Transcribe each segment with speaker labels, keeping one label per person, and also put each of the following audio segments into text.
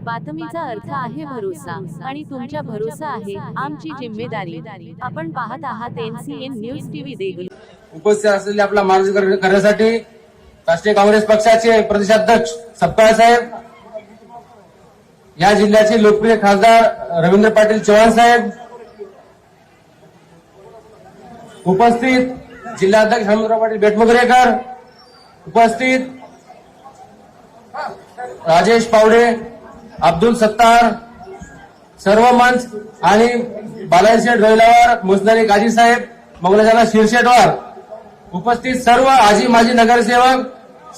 Speaker 1: बातमीचा अर्थ आहे भरोसा आणि तुमच्या भरोसा आहे आमची जिम्मेदारी. आपण पाहत आहात एनसीएन न्यूज टीव्ही देगलूर
Speaker 2: उपस्थित असलेले आपला मार्गदर्शन करण्यासाठी राष्ट्रीय काँग्रेस पक्षाचे प्रदेशाध्यक्ष सपकाळ साहेब या जिल्ह्याचे लोकप्रिय खासदार रवींद्र पाटील चव्हाण साहेब उपस्थित जिल्हाध्यक्ष हनुमंतराव पाटील बेटमुगरेकर उपस्थित राजेश पावडे अब्दुल सत्तार सर्व मंच आणि बालाजी शेठ रोहिलावर मुसदारी काजी साहेब मोगलाजाला शिरशेटवार उपस्थित सर्व आजी माजी नगरसेवक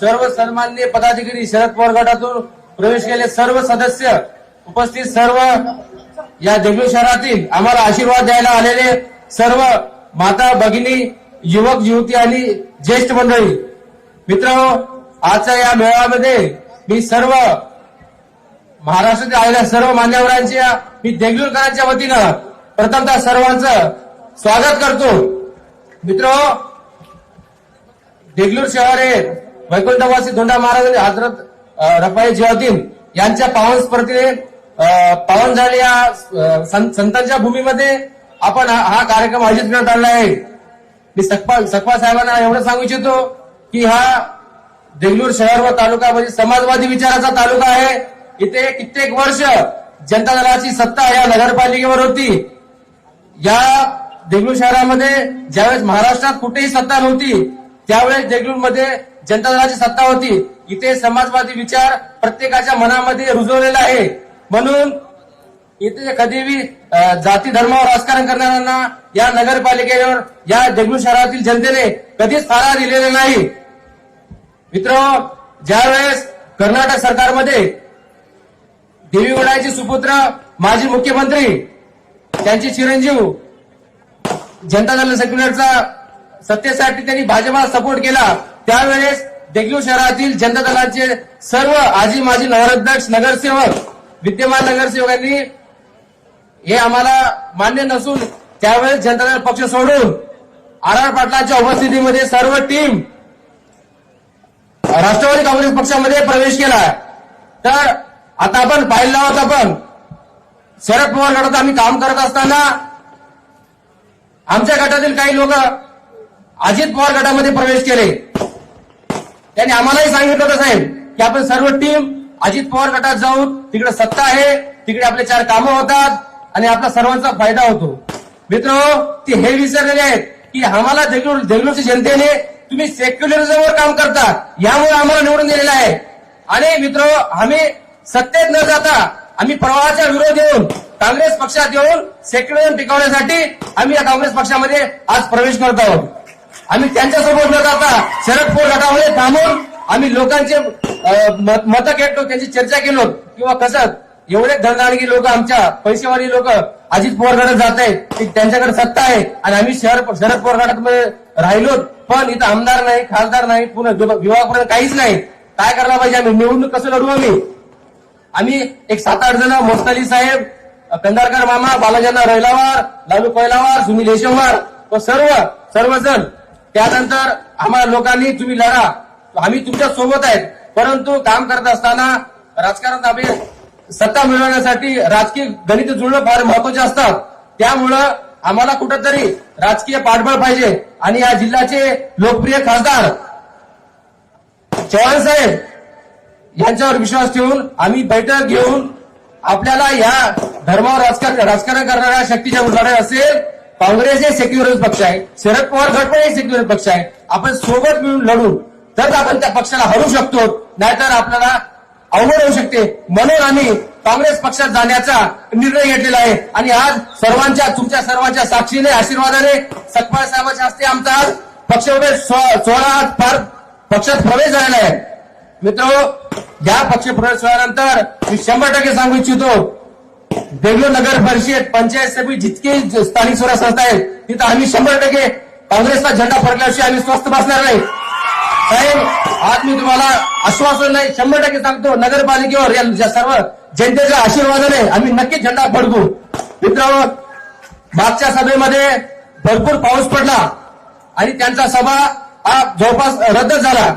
Speaker 2: सर्व सन्माननीय पदाधिकारी शरद पवार गटातून प्रवेश केले सर्व सदस्य उपस्थित सर्व या देगलूर शहरातील आम्हाला आशीर्वाद द्यायला आलेले सर्व माता भगिनी युवक युवती आणि ज्येष्ठ मंडळी. मित्र आजच्या या मेळाव्यामध्ये मी सर्व महाराष्ट्रातील आलेल्या सर्व मान्यवरांच्या मी देगलूरकरांच्या वतीनं प्रथमतः सर्वांचं स्वागत करतो. मित्र देगलूर शहर हे वैकुंठवासी धोंडा महाराज आणि हजरत रफाई जियाउद्दीन यांच्या पावन स्पर्धेने पावन झालेल्या सं- संतांच्या भूमीमध्ये आपण हा हा कार्यक्रम आयोजित करण्यात आला आहे. मी सकपा सकपा साहेबांना एवढं सांगू इच्छितो की हा देगलूर शहर व तालुका म्हणजे समाजवादी विचाराचा तालुका आहे. इथे कित्येक वर्ष जनता दलाची सत्ता या नगरपालिकेवर होती. या देगलूर शहरामध्ये ज्यावेळेस महाराष्ट्रात कुठेही सत्ता नव्हती त्यावेळेस देगलूरमध्ये जनता दलाची सत्ता होती. इथे समाजवादी विचार प्रत्येकाच्या मनामध्ये रुजवलेला आहे. म्हणून इथे कधीही जाती धर्मावर राजकारण करणाऱ्यांना या नगरपालिकेवर या देगलूर शहरातील जनतेने कधीच फारा दिलेला नाही. मित्र ज्यावेळेस कर्नाटक सरकारमध्ये देवीगडाचे सुपुत्र माजी मुख्यमंत्री त्यांचे चिरंजीव जनता दल सेक्युलरचा सत्तेसाठी त्यांनी भाजपला सपोर्ट केला. त्यावेळेस देगलूर शहरातील जनता दलाचे सर्व आजी माजी नगराध्यक्ष नगरसेवक विद्यमान नगरसेवकांनी हे आम्हाला मान्य नसून त्यावेळेस जनता दल पक्ष सोडून आर आर पाटलांच्या उपस्थितीमध्ये सर्व टीम राष्ट्रवादी काँग्रेस पक्षामध्ये प्रवेश केला. तर आता आपण पाहिलं आहोत आपण. शरद पवार गटात आम्ही काम करत असताना आमच्या गटातील काही लोक अजित पवार गटामध्ये प्रवेश केले. त्यांनी आम्हालाही सांगितलं होतं साहेब की आपण सर्व टीम अजित पवार गटात जाऊन तिकडे सत्ता आहे तिकडे आपले चार कामं होतात आणि आपला सर्वांचा फायदा होतो. मित्र ते हे विसरलेले आहेत की आम्हाला देगलूरच्या जनतेने तुम्ही सेक्युलरिझमवर काम करता यामुळे आम्हाला निवडून दिलेलं आहे. आणि मित्र आम्ही सत्तेत न जाता आम्ही प्रवाहाच्या विरोध येऊन काँग्रेस पक्षात येऊन सेक्युलरिझम टिकवण्यासाठी आम्ही या काँग्रेस पक्षामध्ये आज प्रवेश करत आहोत. आम्ही त्यांच्यासोबत न जाता शरद पवार गटामध्ये थांबून आम्ही लोकांचे मत मतं घेतो त्यांची चर्चा केलो किंवा कसं एवढे धनदानगी लोक आमच्या पैसेवाली लोक अजित पवार गटात जात आहेत की त्यांच्याकडे सत्ता आहे. आणि आम्ही शहर शरद पवार गटामध्ये राहिलो पण इथं आमदार नाही खासदार नाही पुन्हा विभागापर्यंत काहीच नाही. काय करायला पाहिजे आम्ही? निवडणूक कसं लढू आम्ही? आम्ही एक सात आठ जण मोस्ताली साहेब कंदारकर मामा बालाजांना रैलावार लालू कोयलावार सुनील यशववार व सर्व सर्वजण. त्यानंतर आम्हाला लोकांनी तुम्ही लढा. आम्ही तुमच्यासोबत आहेत. परंतु काम करत असताना राजकारणात आम्ही सत्ता मिळवण्यासाठी राजकीय गणित जुळणं फार महत्त्वाचे असतात. त्यामुळं आम्हाला कुठंतरी राजकीय पाठबळ पाहिजे. आणि या जिल्ह्याचे लोकप्रिय खासदार चव्हाण साहेब यांच्यावर विश्वास ठेवून आम्ही बैठक घेऊन आपल्याला या धर्मावर राजकारण राजकारण करणाऱ्या शक्तीच्या उजाड्या असेल काँग्रेस हे सेक्युलर पक्ष आहे शरद पवार गट पण हे सेक्युलर पक्ष आहे. आपण सोबत मिळून लढू तर आपण त्या पक्षाला हरू शकतो नाहीतर आपल्याला अवघड होऊ शकते. म्हणून आम्ही काँग्रेस पक्षात जाण्याचा निर्णय घेतलेला आहे. आणि आज सर्वांच्या तुमच्या सर्वांच्या साक्षीने आशीर्वादाने सकपाळ साहेबांच्या हस्ते आमचा आज पक्ष सोळा पार फार पक्षात प्रवेश झालेला आहे. मित्र या पक्ष प्रवेश सोहळ्यानंतर मी शंभर टक्के सांगू इच्छितो बेंगलोर नगर परिषद पंचायत समिती जितके स्थानिक स्वराज संस्था आहेत तिथं आम्ही शंभर टक्के काँग्रेसचा झेंडा फडकल्याशिवाय आम्ही स्वस्थ बसणार नाही. साहेब आज मी तुम्हाला आश्वासन नाही शंभर टक्के सांगतो नगरपालिकेवर या सर्व जनतेच्या आशीर्वादाने आम्ही नक्कीच झेंडा फडकू. मित्रांनो मागच्या सभेमध्ये भरपूर पाऊस पडला आणि त्यांचा सभा हा जवळपास रद्द झाला.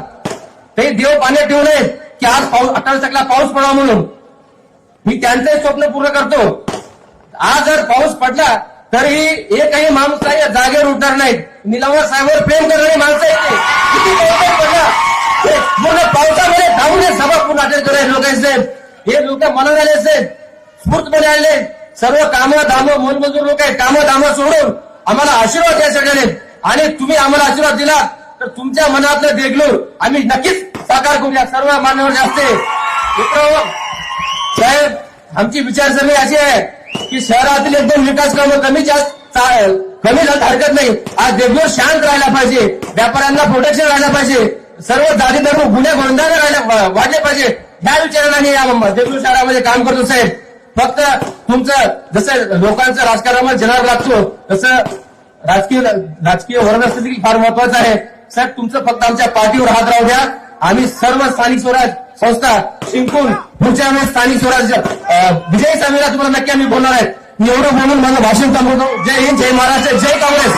Speaker 2: ते देव पाण्यात ठेवले की आज पाऊस अठ्ठावीस तारखेला पाऊस पडावा म्हणून. मी त्यांचंही स्वप्न पूर्ण करतो. आज जर पाऊस पडला तरी एकही माणूस नाही जागेवर उठणार नाहीत. निलावर साहेबांवर प्रेम करणारी माणसं येते किती पाऊस पडला. पूर्ण पावसामध्ये धावून हे सभा पूर्ण अटेंड करायचे लोक हे लोक मनात आले असेल स्फूर्तपणे आले. सर्व कामं धामं मोलमजूर लोक आहेत. कामं धामं सोडून आम्हाला आशीर्वाद द्यायसाठी आले आणि तुम्ही आम्हाला आशीर्वाद दिला तर तुमच्या मनातलं देगलूर आम्ही नक्कीच साकार करूया सर्व मान्यवर असते मित्र साहेब आमची विचारसरणी अशी आहे की शहरातील एकदम विकास कामं कमी जास्त कमी जात हरकत नाही. आज देवघर शांत राहायला पाहिजे. व्यापाऱ्यांना प्रोटेक्शन राहायला पाहिजे. सर्व जाती धर्म गुन्हे गोंधळ राहायला वाढले पाहिजे. ह्या विचाराने या देवघर शहरामध्ये काम करतो साहेब. फक्त तुमचं जसं लोकांचं राजकारणामध्ये जनार लागतो तसं राजकीय राजकीय वर्ण असतं फार महत्वाचं आहे. साहेब तुमचं फक्त आमच्या पाठीवर हात राहू द्या. आम्ही सर्व स्थानिक स्वराज संस्था जिंकून पुढच्या वेळेस स्थानिक स्वराज अं, विजयी सभेला तुम्हाला नक्की आम्ही बोलणार आहे मी एवढं बोलून माझं भाषण थांबवतो. जय हिंद जय महाराष्ट्र जय काँग्रेस.